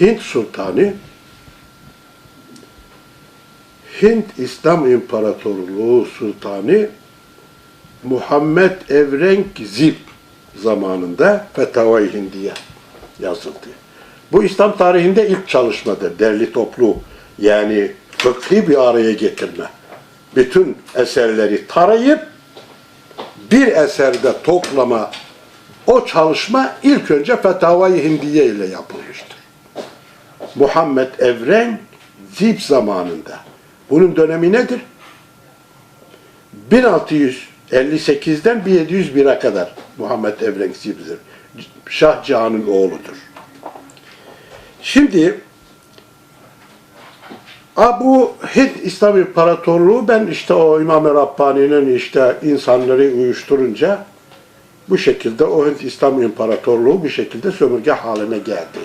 Hint Sultanı Hint İslam İmparatorluğu Sultanı Muhammed Evrenk Zil zamanında Fetavai Hindiye yazıldı. Bu İslam tarihinde ilk çalışmadır. Derli toplu yani fıkhi bir araya getirme. Bütün eserleri tarayıp bir eserde toplama o çalışma ilk önce Fetavai Hindiye ile yapılmıştır. Muhammed Evren Zip zamanında. Bunun dönemi nedir? 1658'den 1701'e kadar Muhammed Evren Zip'dir. Şah Cihan'ın oğludur. Şimdi Ha bu Hint İslam İmparatorluğu ben işte o İmam-ı Rabbani'nin işte insanları uyuşturunca bu şekilde o Hint İslam İmparatorluğu bir şekilde sömürge haline geldi.